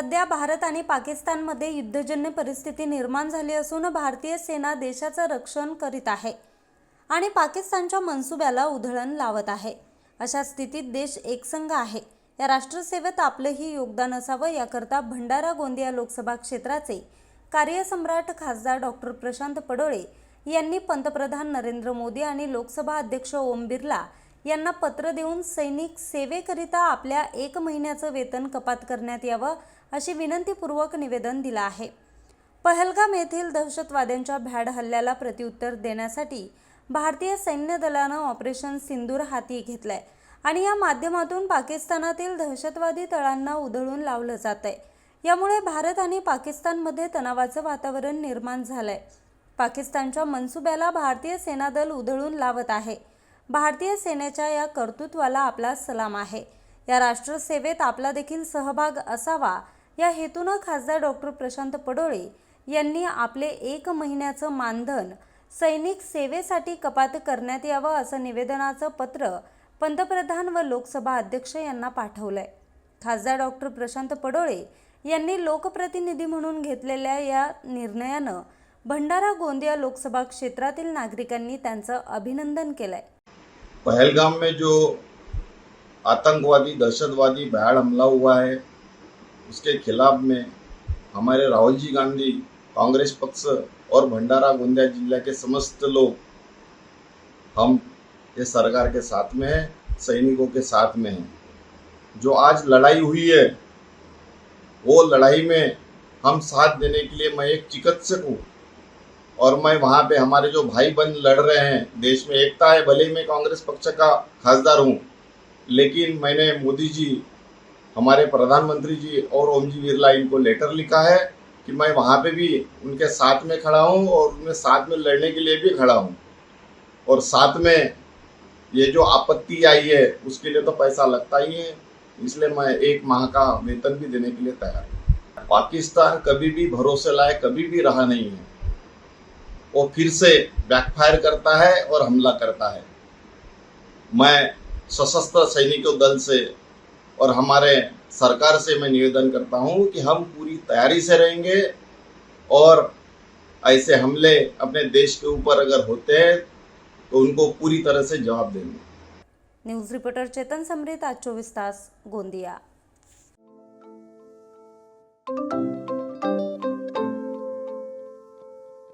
सध्या भारत आणि पाकिस्तानमध्ये युद्धजन्य परिस्थिती निर्माण झाली असून भारतीय सेना देशाचं रक्षण करीत आहे आणि पाकिस्तानच्या मनसुब्याला उधळण लावत आहे. अशा स्थितीत देश एकसंघ आहे. या राष्ट्रसेवेत आपलंही योगदान असावं याकरता भंडारा गोंदिया लोकसभा क्षेत्राचे कार्यसम्राट खासदार डॉक्टर प्रशांत पडोळे यांनी पंतप्रधान नरेंद्र मोदी आणि लोकसभा अध्यक्ष ओम बिर्ला यांना पत्र देऊन सैनिक सेवेकरिता आपल्या एक महिन्याचं वेतन कपात करण्यात यावं अशी विनंतीपूर्वक निवेदन दिलं आहे. पहलगाम येथील दहशतवाद्यांच्या भ्याड हल्ल्याला प्रत्युत्तर देण्यासाठी भारतीय सैन्य दलानं ऑपरेशन सिंदूर हाती घेतलंय आणि या माध्यमातून पाकिस्तानातील दहशतवादी तळांना उधळून लावलं जात आहे यामुळे भारत आणि पाकिस्तानमध्ये तणावाचं वातावरण निर्माण झालंय. पाकिस्तानच्या मनसुब्याला भारतीय सेनादल उधळून लावत आहे. भारतीय सेनेच्या या कर्तृत्वाला आपला सलाम आहे. या राष्ट्रसेवेत आपला देखील सहभाग असावा या हेतूनं खासदार डॉक्टर प्रशांत पडोळे यांनी आपले एक महिन्याचं मानधन सैनिक सेवेसाठी कपात करण्यात यावं असं निवेदनाचं पत्र पंतप्रधान व लोकसभा अध्यक्ष यांना पाठवलंय. खासदार डॉक्टर प्रशांत पडोळे यांनी लोकप्रतिनिधी म्हणून घेतलेल्या या निर्णयानं भंडारा गोंदिया लोकसभा क्षेत्रातील नागरिकांनी त्यांचं अभिनंदन केलंय. पहलगाम में जो आतंकवादी, दहशतवादी भयाड़ हमला हुआ है, उसके खिलाफ में हमारे राहुल जी गांधी, कांग्रेस पक्ष और भंडारा गोंदिया जिला के समस्त लोग हम ये सरकार के साथ में हैं, सैनिकों के साथ में हैं। जो आज लड़ाई हुई है, वो लड़ाई में हम साथ देने के लिए मैं एक चिकित्सक हूँ। और मैं वहाँ पे हमारे जो भाई बंद लड़ रहे हैं, देश में एकता है, भले ही मैं कांग्रेस पक्ष का खासदार हूँ, लेकिन मैंने मोदी जी, हमारे प्रधानमंत्री जी और ओम जी बिरला इनको लेटर लिखा है कि मैं वहाँ पे भी उनके साथ में खड़ा हूँ और उनके साथ में लड़ने के लिए भी खड़ा हूँ। और साथ में ये जो आपत्ति आई है, उसके लिए तो पैसा लगता ही है, इसलिए मैं एक माह का वेतन भी देने के लिए तैयार हूँ। पाकिस्तान कभी भी भरोसे लायक, कभी भी रहा नहीं है। वो फिर से बैकफायर करता है और हमला करता है। मैं सशस्त्र सैनिकों दल से और हमारे सरकार से मैं निवेदन करता हूँ कि हम पूरी तैयारी से रहेंगे और ऐसे हमले अपने देश के ऊपर अगर होते हैं तो उनको पूरी तरह से जवाब देंगे। न्यूज़ रिपोर्टर चेतन समरीत आज चौबीस तास गोंदिया।